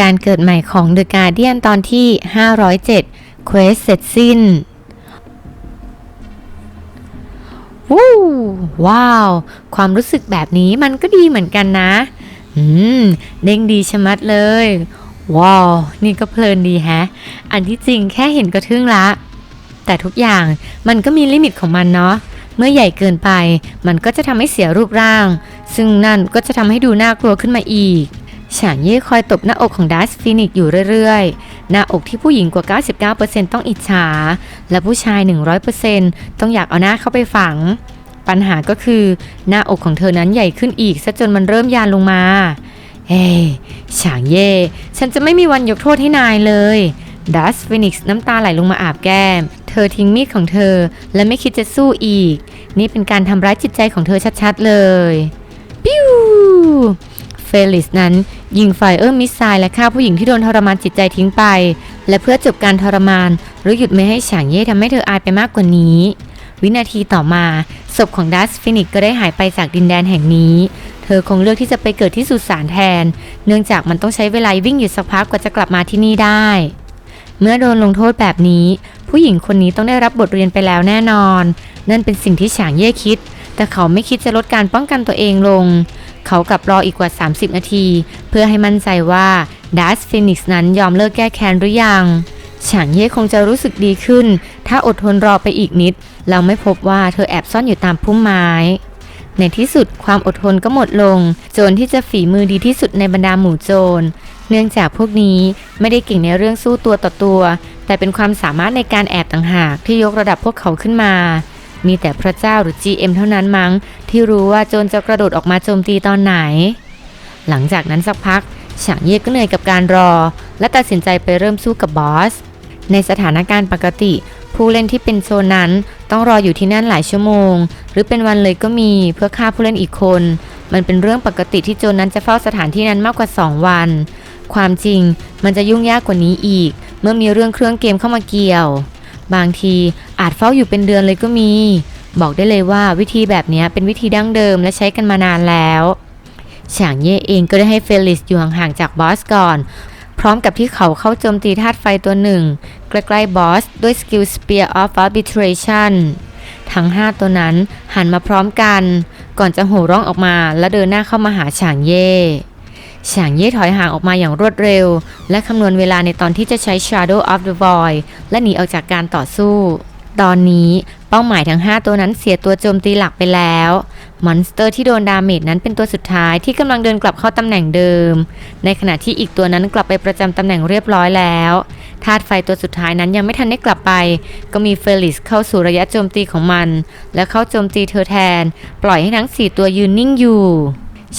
การเกิดใหม่ของ The Guardian ตอนที่ 507 Quest เสร็จสิ้นวู้ว้าว ความรู้สึกแบบนี้มันก็ดีเหมือนกันนะ อืม เด้งดีชะมัดเลย ว้าว นี่ก็เพลินดีแฮะ อันที่จริงแค่เห็นก็ทึ่งละ แต่ทุกอย่างมันก็มีลิมิตของมันเนาะ เมื่อใหญ่เกินไป มันก็จะทำให้เสียรูปร่าง ซึ่งนั่นก็จะทำให้ดูน่ากลัวขึ้นมาอีก ฉางเย่คอยตบหน้าอกของดัสฟินิกอยู่เรื่อยๆ หน้าอกที่ผู้หญิงกว่า 99%ต้องอิจฉา และผู้ชาย 100%ต้องอยากเอาหน้าเข้าไปฝัง ปัญหาก็คือ หน้าอกของเธอนั้นใหญ่ขึ้นอีกซะจนมันเริ่มยานลงมา เฮ้ฉางเย่ ฉันจะไม่มีวันยกโทษให้นายเลยดัสฟินิกซ์น้ำตาไหลลงมาอาบแก้ม เธอทิ้งมีดของเธอ และไม่คิดจะสู้อีก นี่เป็นการทำร้ายจิตใจของเธอชัดๆเลย ปิ้ว ลิสนั้น ยิงไฟเออร์มิสไซล์และฆ่าผู้หญิงที่โดนทรมานจิตใจทิ้งไป และเพื่อจบการทรมาน หรือหยุดไม่ให้ฉางเย่ทำให้เธออายไปมากกว่านี้ วินาทีต่อมา ศพของดัสฟินิกก็ได้หายไปจากดินแดนแห่งนี้ เธอคงเลือกที่จะไปเกิดที่สุสานแทน เนื่องจากมันต้องใช้เวลาวิ่งอยู่สักพักกว่าจะกลับมาที่นี่ได้ เมื่อโดนลงโทษแบบนี้ ผู้หญิงคนนี้ต้องได้รับบทเรียนไปแล้วแน่นอน นั่นเป็นสิ่งที่ฉางเย่คิด แต่เขาไม่คิดจะลดการป้องกันตัวเองลง เขากลับรออีกกว่า 30 นาที เพื่อให้มั่นใจว่าดัสฟินิกซ์นั้นยอมเลิกแก้แค้นหรือยังฉางเย่คงจะรู้สึกดีขึ้น ถ้าอดทนรอไปอีกนิด เราไม่พบว่าเธอแอบซ่อนอยู่ตามพุ่มไม้ ในที่สุดความอดทนก็หมดลง โจรที่จะฝีมือดีที่สุดในบรรดาหมู่โจร เนื่องจากพวกนี้ไม่ได้เก่งในเรื่องสู้ตัวต่อตัว แต่เป็นความสามารถในการแอบต่างหากที่ยกระดับพวกเขาขึ้นมา มีแต่พระเจ้าหรือ GM เท่านั้นมั้ง ที่รู้ว่าโจรจะกระโดดออกมาโจมตีตอนไหน หลังจากนั้นสักพักฉางเย่ก็เหนื่อยกับการรอ และตัดสินใจไปเริ่มสู้กับบอส ในสถานการณ์ปกติ ผู้เล่นที่เป็นโซนนั้น ต้องรออยู่ที่นั่นหลายชั่วโมง หรือเป็นวันเลยก็มีเพื่อฆ่าผู้เล่นอีกคน มันเป็นเรื่องปกติที่โจรนั้นจะเฝ้าสถานที่นั้นมากกว่า 2 วัน ความจริงมันจะยุ่งยากกว่านี้อีก เมื่อมีเรื่องเครื่องเกมเข้ามาเกี่ยว บางทีอาจเฝ้าอยู่เป็นเดือนเลยก็มี บอกได้เลยว่าวิธีแบบนี้เป็นวิธีดั้งเดิมและใช้กันมานานแล้วฉางเย่เองก็ได้ให้เฟลิสอยู่ห่างๆจากบอสก่อน พร้อมกับที่เขาเข้าโจมตีธาตุไฟตัวหนึ่ง ใกล้ๆบอส ด้วยสกิล Spear of Arbitration ทั้ง 5 ตัวนั้นหันมาพร้อมกัน ก่อนจะโห่ร้องออกมาและเดินหน้าเข้ามาหาฉางเย่ ฉางเย่ถอยห่างออกมาอย่างรวดเร็ว และคำนวณเวลาในตอนที่จะใช้ Shadow of the Void และหนีออกจากการต่อสู้ ตอนนี้เป้าหมายทั้ง 5 ตัวนั้นเสียตัวโจมตีหลักไปแล้ว มอนสเตอร์ที่โดนดาเมจนั้นเป็นตัวสุดท้ายที่กำลังเดินกลับเข้าตำแหน่งเดิม ในขณะที่อีกตัวนั้นกลับไปประจำตำแหน่งเรียบร้อยแล้วธาตุไฟตัวสุดท้ายนั้นยังไม่ทันได้กลับไป ก็มีเฟลิสเข้าสู่ระยะโจมตีของมัน และเข้าโจมตีเธอแทน ปล่อยให้ทั้ง 4 ตัวยืนนิ่งอยู่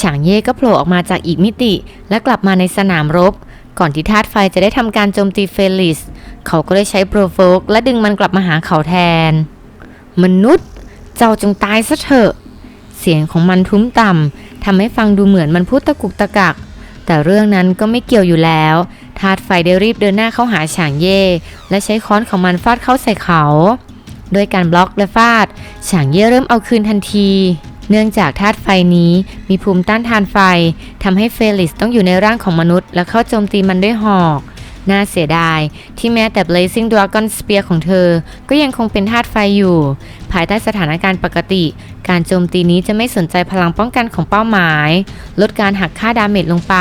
ฉางเย่ก็โผล่ออกมาจากอีกมิติ และกลับมาในสนามรบ ก่อนที่ธาตุไฟจะได้ทำการโจมตีเฟลิส เขาก็ได้ใช้โปรโฟกและดึงมันกลับมาหาเขาแทน มนุษย์ เจ้าจงตายซะเถอะ เสียงของมันทุ้มต่ำทำให้ฟังดูเหมือนมันพูดตะกุกตะกัก แต่เรื่องนั้นก็ไม่เกี่ยวอยู่แล้วธาตุไฟได้รีบเดินหน้าเข้าหาฉางเย่ และใช้ค้อนของมันฟาดเข้าใส่เขา โดยการบล็อกและฟาด ฉางเย่เริ่มเอาคืนทันที เนื่องจากธาตุไฟนี้มีภูมิต้านทานไฟทำให้เฟลิสต้องอยู่ในร่างของมนุษย์ และเข้าโจมตีมันด้วยหอก น่าเสียดาย ที่แม้แต่ Blazing Dragon Spear ของเธอ ก็ยังคงเป็นธาตุไฟอยู่ ภายใต้สถานการณ์ปกติ การโจมตีนี้จะไม่สนใจพลังป้องกันของเป้าหมาย ลดการหักค่าดาเมจลงไป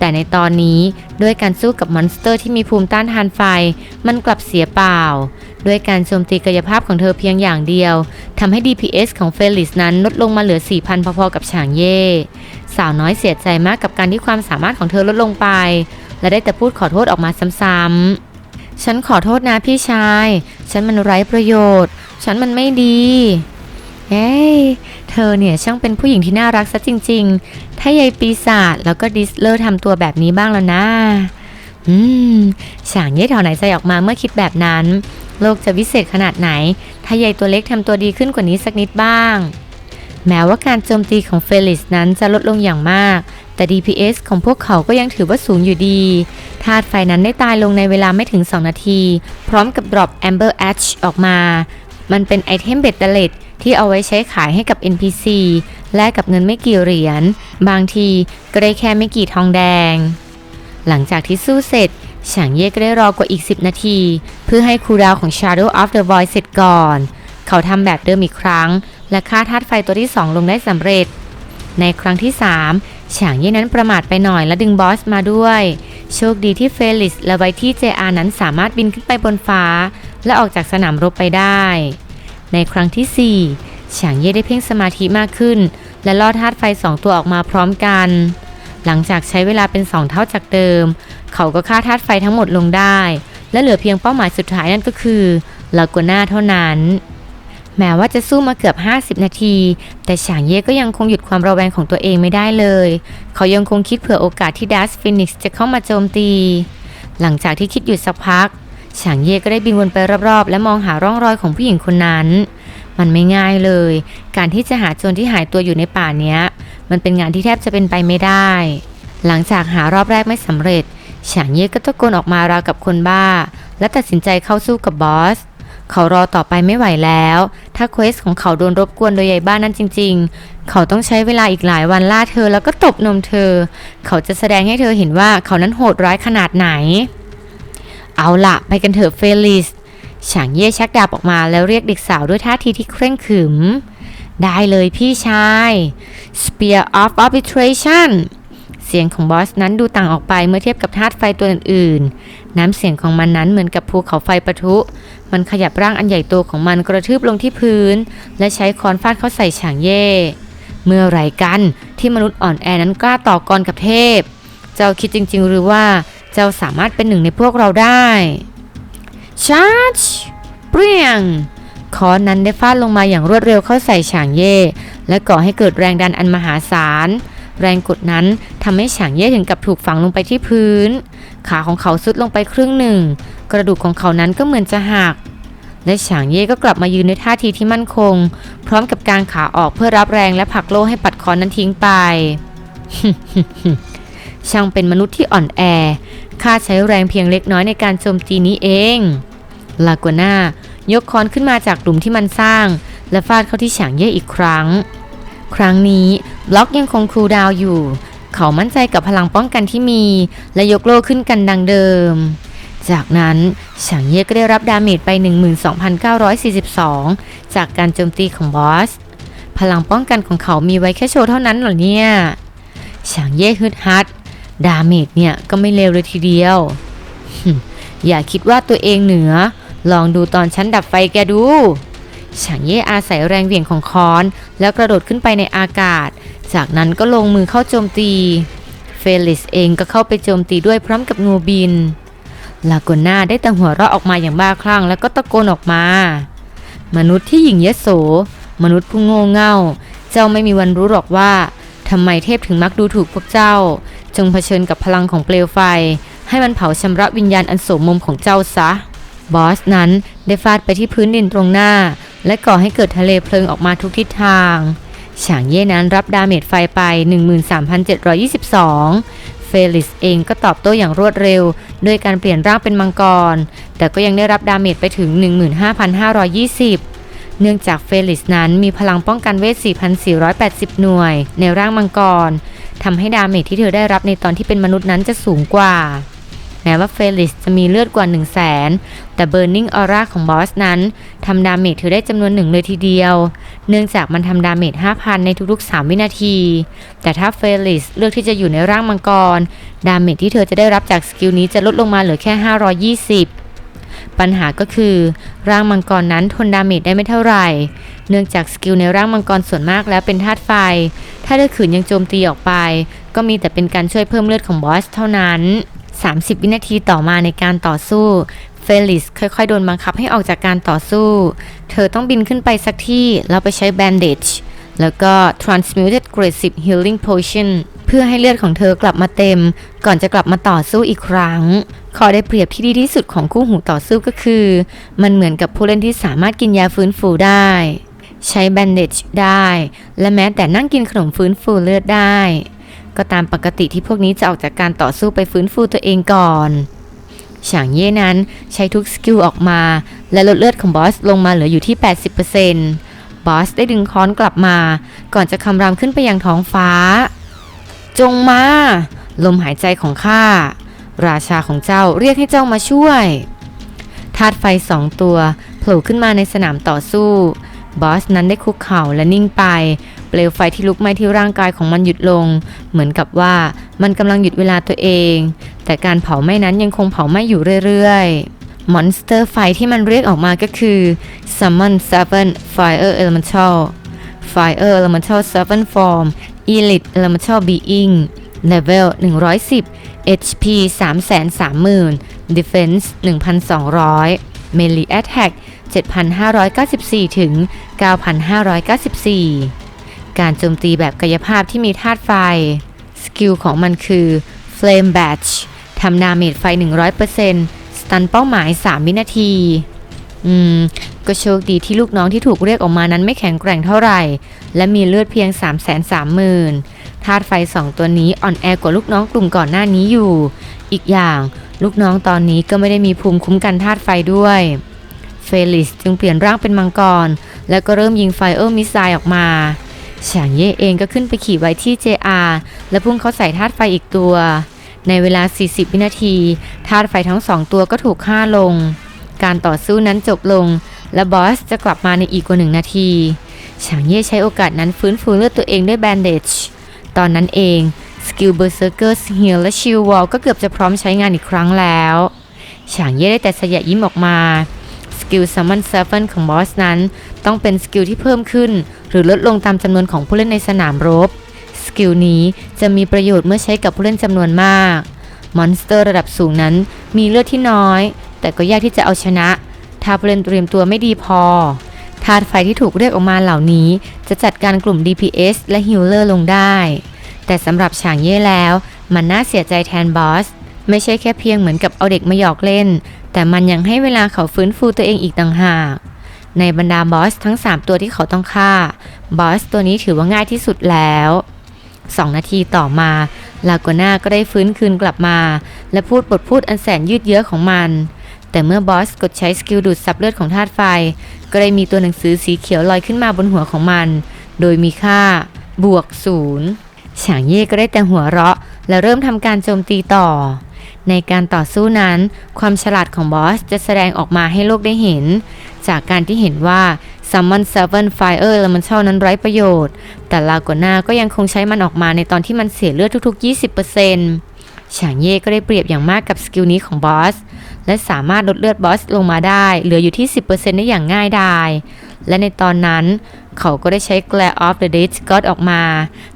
แต่ในตอนนี้ด้วยการสู้กับมอนสเตอร์ที่มีภูมิต้านทานไฟ มันกลับเสียเปล่า ด้วยการโจมตีกายภาพของเธอเพียงอย่างเดียวทำให้ DPS ของเฟลิสนั้นลดลงมาเหลือ 4,000 พอๆกับฉางเย่ สาวน้อยเสียใจมากกับการที่ความสามารถของเธอลดลงไป และได้แต่พูดขอโทษออกมาซ้ำๆฉันขอโทษนะพี่ชาย ฉันมันไร้ประโยชน์ ฉันมันไม่ดี เฮ้เธอเนี่ยช่างเป็นผู้หญิงที่น่ารักซะจริง ๆ ถ้ายายปีศาจแล้วก็ดิสเลอร์ทำตัวแบบนี้บ้างแล้วนะ อืมฉางเย่ถอนหายใจออกมาเมื่อคิดแบบนั้น โลกจะวิเศษขนาดไหน ถ้ายายตัวเล็กทำตัวดีขึ้นกว่านี้สักนิดบ้าง แม้ว่าการโจมตีของเฟลิสนั้นจะลดลงอย่างมาก แต่ DPS ของพวกเขาก็ยังถือว่าสูงอยู่ดีธาตุไฟนั้นได้ตายลงในเวลาไม่ถึง 2 นาที พร้อมกับ drop Amber Ash ออกมา มันเป็นไอเทมเบ็ดเตล็ด ที่เอาไว้ใช้ขายให้กับ NPC แลกกับเงินไม่กี่เหรียญ บางทีก็ได้แค่ไม่กี่ทองแดง หลังจากที่สู้เสร็จฉางเย่ก็ได้รอกว่าอีก 10 นาที เพื่อให้คูดาวของ Shadow of the Void เสร็จก่อน เขาทำแบบเดิมอีกครั้ง และฆ่าธาตุไฟตัวที่ 2 ลงได้สำเร็จ ในครั้งที่ 3 ฉางเย่นั้นประมาทไปหน่อยและดึงบอสมาด้วย โชคดีที่เฟลิสและไวที่เจอานั้นสามารถบินขึ้นไปบนฟ้า และออกจากสนามรบไปได้ ในครั้งที่4ฉางเย่ได้เพ่งสมาธิมากขึ้น และล่อธาตุไฟสองตัวออกมาพร้อมกัน หลังจากใช้เวลาเป็นสองเท่าจากเดิม เขาก็ฆ่าธาตุไฟทั้งหมดลงได้ และเหลือเพียงเป้าหมายสุดท้ายนั่นก็คือลาโกน่าเท่านั้นแม้ว่าจะสู้มาเกือบ 50 นาที แต่ฉางเย่ก็ยังคงหยุดความระแวงของตัวเองไม่ได้เลย เขายังคงคิดเผื่อโอกาสที่ดัสฟินิกซ์จะเข้ามาโจมตี หลังจากที่คิดหยุดสักพัก ฉางเย่ก็ได้บินวนไปรอบๆ และมองหาร่องรอยของผู้หญิงคนนั้น มันไม่ง่ายเลย การที่จะหาโจรที่หายตัวอยู่ในป่าเนี้ย มันเป็นงานที่แทบจะเป็นไปไม่ได้ หลังจากหารอบแรกไม่สำเร็จฉางเย่ก็ตะโกนออกมาราวกับคนบ้า และตัดสินใจเข้าสู้กับบอสเขารอต่อไปไม่ไหวแล้ว ถ้าเควสของเขาโดนรบกวนโดยยายบ้านนั้นจริง ๆ เขาต้องใช้เวลาอีกหลายวันล่าเธอแล้วก็ตบนมเธอ เขาจะแสดงให้เธอเห็นว่าเขานั้นโหดร้ายขนาดไหน เอาละไปกันเถอะเฟลิสฉางเย่ชักดาบออกมาแล้วเรียกเด็กสาวด้วยท่าทีที่เคร่งขรึม ได้เลยพี่ชาย Spear of Arbitration เสียงของบอสนั้นดูต่างออกไปเมื่อเทียบกับธาตุไฟตัวอื่นๆ น้ำเสียงของมันนั้นเหมือนกับภูเขาไฟปะทุ มันขยับร่างอันใหญ่โตของมันกระทืบลงที่พื้น และใช้ค้อนฟาดเข้าใส่ฉางเย่เมื่อไรกันที่มนุษย์อ่อนแอนั้นกล้าต่อกรกับเทพ เจ้าคิดจริง ๆ หรือว่า เจ้าสามารถเป็นหนึ่งในพวกเราได้ชาร์จเปรียงค้อนนั้นได้ฟาดลงมาอย่างรวดเร็วเข้าใส่ฉางเย่ และก่อให้เกิดแรงดันอันมหาศาล แรงกดนั้นทำให้ฉางเย่ถึงกับถูกฝังลงไปที่พื้น ขาของเขาสุดลงไปครึ่งหนึ่ง กระดูกของเขานั้นก็เหมือนจะหัก และฉางเย่ก็กลับมายืนในท่าทีที่มั่นคง พร้อมกับการขาออกเพื่อรับแรงและผลักโล่ให้ปัดคอนนั้นทิ้งไป ช่างเป็นมนุษย์ที่อ่อนแอข้าใช้แรงเพียงเล็กน้อยในการโจมตีนี้เอง ลาโกน่ายกค้อนขึ้นมาจากหลุมที่มันสร้าง และฟาดเข้าที่ฉางเย่อีกครั้ง ครั้งนี้บล็อกยังคงคูลดาวอยู่ เขามั่นใจกับพลังป้องกันที่มี และยกโล่ขึ้นกันดังเดิม จากนั้นฉางเย่ก็ได้รับดาเมจไป 12,942 จากการโจมตีของบอส พลังป้องกันของเขามีไว้แค่โชว์เท่านั้นเหรอเนี่ยฉางเย่ฮึดฮัด ดาเมจเนี่ยก็ไม่เลวเลยทีเดียว อย่าคิดว่าตัวเองเหนือ ลองดูตอนฉันดับไฟแกดูฉางเย่อาศัยแรงเหวี่ยงของค้อน แล้วกระโดดขึ้นไปในอากาศ จากนั้นก็ลงมือเข้าโจมตี เฟลิสเองก็เข้าไปโจมตีด้วยพร้อมกับงูบิน ลาโกน่าได้แต่หัวเราะออกมาอย่างบ้าคลั่งแล้วก็ตะโกนออกมา มนุษย์ที่หยิ่งยโส มนุษย์ผู้โง่เง่า เจ้าไม่มีวันรู้หรอกว่าทำไมเทพถึงมักดูถูกพวกเจ้า จงเผชิญกับพลังของเปลวไฟ ให้มันเผาชำระวิญญาณอันโสมมของเจ้าซะ บอสนั้นได้ฟาดไปที่พื้นดินตรงหน้า และก่อให้เกิดทะเลเพลิงออกมาทุกทิศทาง ฉางเย่นั้นรับดาเมจไฟไป 13,722 เฟลิสเองก็ตอบโต้อย่างรวดเร็ว ด้วยการเปลี่ยนร่างเป็นมังกร แต่ก็ยังได้รับดาเมจไปถึง 15,520เนื่องจากเฟลิสนั้นมีพลังป้องกันเวท 4,480 หน่วย ในร่างมังกร ทำให้ดาเมจที่เธอได้รับในตอนที่เป็นมนุษย์นั้นจะสูงกว่า แม้ว่าเฟลิสจะมีเลือดกว่า 1 0 0 0 0แสนแต่ Burning Aura ของบอสนั้นทำดาเมจเธอได้จำนวนหนึ่งเลยทีเดียว เนื่องจากมันทำดาเมจ5,000 ในทุกๆ 3 วินาที แต่ถ้าเฟลิสเลือกที่จะอยู่ในร่างมังกร ดาเมจที่เธอจะได้รับจากสกิลนี้จะลดลงมาเหลือแค่ 520 ปัญหาก็คือร่างมังกรนั้นทนดาเมจได้ไม่เท่าไหร่ เนื่องจากสกิลในร่างมังกรส่วนมากแล้วเป็นธาตุไฟ ถ้าเธอขืนยังโจมตีออกไป ก็มีแต่เป็นการช่วยเพิ่มเลือดของบอสเท่านั้น 30 วินาทีต่อมาในการต่อสู้เฟลิสค่อยๆ โดนบังคับให้ออกจากการต่อสู้ เธอต้องบินขึ้นไปสักที่แล้วไปใช้ bandage แล้วก็ transmuted grade 10 healing potion เพื่อให้เลือดของเธอกลับมาเต็ม ก่อนจะกลับมาต่อสู้อีกครั้ง ข้อได้เปรียบที่ดีที่สุดของคู่หูต่อสู้ก็คือ มันเหมือนกับผู้เล่นที่สามารถกินยาฟื้นฟูได้ ใช้ bandage ได้ และแม้แต่นั่งกินขนมฟื้นฟูเลือดได้ ก็ตามปกติที่พวกนี้จะออกจากการต่อสู้ไปฟื้นฟูตัวเองก่อนฉางเย่นั้นใช้ทุกสกิลออกมา และลดเลือดของบอสลงมาเหลืออยู่ที่ 80% บอสได้ดึงค้อนกลับมา ก่อนจะคำรามขึ้นไปยังท้องฟ้า จงมา ลมหายใจของข้า ราชาของเจ้าเรียกให้เจ้ามาช่วยธาตุไฟสองตัวโผล่ขึ้นมาในสนามต่อสู้ บอสนั้นได้คุกเข่าและนิ่งไป เปลวไฟที่ลุกไหม้ที่ร่างกายของมันหยุดลง เหมือนกับว่ามันกำลังหยุดเวลาตัวเอง แต่การเผาไหม้นั้นยังคงเผาไหม้อยู่เรื่อยๆ มอนสเตอร์ไฟที่มันเรียกออกมาก็คือ Summon Seven Fire Elemental Fire Elemental Seven Form Elite Elemental Being Level 110 HP 330,000 Defense 1,200 Melee Attack 7,594 ถึง 9,594 การโจมตีแบบกายภาพที่มีธาตุไฟ สกิลของมันคือ Flame Batch ทำดาเมจไฟ 100% ตันเป้าหมาย 3 วินาที อืม ก็โชคดีที่ลูกน้องที่ถูกเรียกออกมานั้นไม่แข็งแกร่งเท่าไหร่ และมีเลือดเพียง 3 3 0 0 0 0ธาตุไฟ 2 ตัวนี้อ่อนแอกว่าลูกน้องกลุ่มก่อนหน้านี้อยู่ อีกอย่างลูกน้องตอนนี้ก็ไม่ได้มีภูมิคุ้มกันธาตุไฟด้วยเฟลิสจึงเปลี่ยนร่างเป็นมังกร แล้วก็เริ่มยิงไฟเออร์มิสไซล์ออกมาฉางเย่เองก็ขึ้นไปขี่ไว้ที่ JR และพุ่งเข้าใส่ธาตุไฟอีกตัว ในเวลา 40 วินาทีธาตุไฟทั้งสองตัวก็ถูกฆ่าลง การต่อสู้นั้นจบลง และบอสจะกลับมาในอีกกว่าหนึ่งนาทีฉางเย่ใช้โอกาสนั้นฟื้นฟูเลือดตัวเองด้วยแบนเดจตอนนั้นเองสกิลเบอร์เซอร์เกอร์ฮิลและชิลวอลก็เกือบจะพร้อมใช้งานอีกครั้งแล้วฉางเย่ได้แต่สยะยิ้มออกมาสกิล Summon Seven ของบอสนั้น ต้องเป็นสกิลที่เพิ่มขึ้น หรือลดลงตามจำนวนของผู้เล่นในสนามรบ กิลนี้จะมีประโยชน์เมื่อใช้กับผู้เล่นจำนวนมาก มอนสเตอร์ระดับสูงนั้นมีเลือดที่น้อย แต่ก็ยากที่จะเอาชนะ ถ้าผู้เล่นเตรียมตัวไม่ดีพอธาตุไฟที่ถูกเรียกออกมาเหล่านี้ จะจัดการกลุ่ม DPS และฮิลเลอร์ลงได้ แต่สำหรับฉางเย่แล้ว มันน่าเสียใจแทนบอส ไม่ใช่แค่เพียงเหมือนกับเอาเด็กมาหยอกเล่น แต่มันยังให้เวลาเขาฟื้นฟูตัวเองอีกต่างหาก ในบรรดาบอสทั้ง 3 ตัวที่เขาต้องฆ่า บอสตัวนี้ถือว่าง่ายที่สุดแล้ว 2 นาทีต่อมา ลาโกน่าก็ได้ฟื้นคืนกลับมา และพูดบทพูดอันแสนยืดเยื้อของมัน แต่เมื่อบอสกดใช้สกิลดูดซับเลือดของธาตุไฟ ก็ได้มีตัวหนังสือสีเขียวลอยขึ้นมาบนหัวของมัน โดยมีค่า บวกศูนย์ฉางเย่ก็ได้แต่หัวเราะ และเริ่มทำการโจมตีต่อ ในการต่อสู้นั้น ความฉลาดของบอสจะแสดงออกมาให้โลกได้เห็น จากการที่เห็นว่า Summon Seven Fire Elemental นั้นไร้ประโยชน์ แต่ลาโกน่าก็ยังคงใช้มันออกมาในตอนที่มันเสียเลือดทุกๆ 20%ฉางเย่ก็ได้เปรียบอย่างมากกับสกิลนี้ของบอส และสามารถลดเลือดบอสลงมาได้ เหลืออยู่ที่ 10%ได้อย่างง่ายดายและในตอนนั้นเขาก็ได้ใช้ Glare of the Dead God ออกมา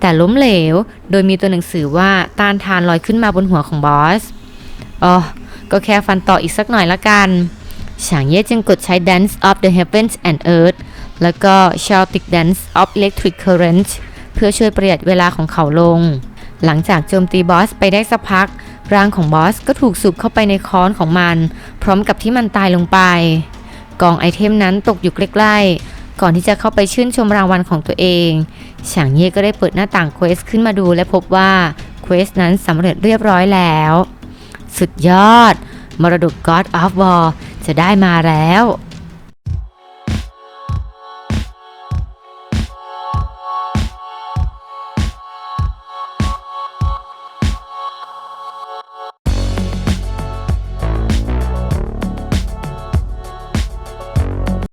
แต่ล้มเหลว โดยมีตัวหนังสือว่าต้านทานลอยขึ้นมาบนหัวของบอส อ๋อ ก็แค่ฟันต่ออีกสักหน่อยละกัน ฉางเย่จึงกดใช้ Dance of the Heavens and Earth แล้วก็ Celtic Dance of Electric Current เพื่อช่วยประหยัดเวลาของเขาลง หลังจากโจมตีบอสไปได้สักพัก ร่างของบอสก็ถูกสูบเข้าไปในค้อนของมัน พร้อมกับที่มันตายลงไป กองไอเทมนั้นตกอยู่ใกล้ๆ ก่อนที่จะเข้าไปชื่นชมรางวัลของตัวเองฉางเย่ก็ได้เปิดหน้าต่างเควสขึ้นมาดูและพบว่าเควสนั้นสำเร็จเรียบร้อยแล้ว สุดยอด มรดก God of War จะได้มาแล้ว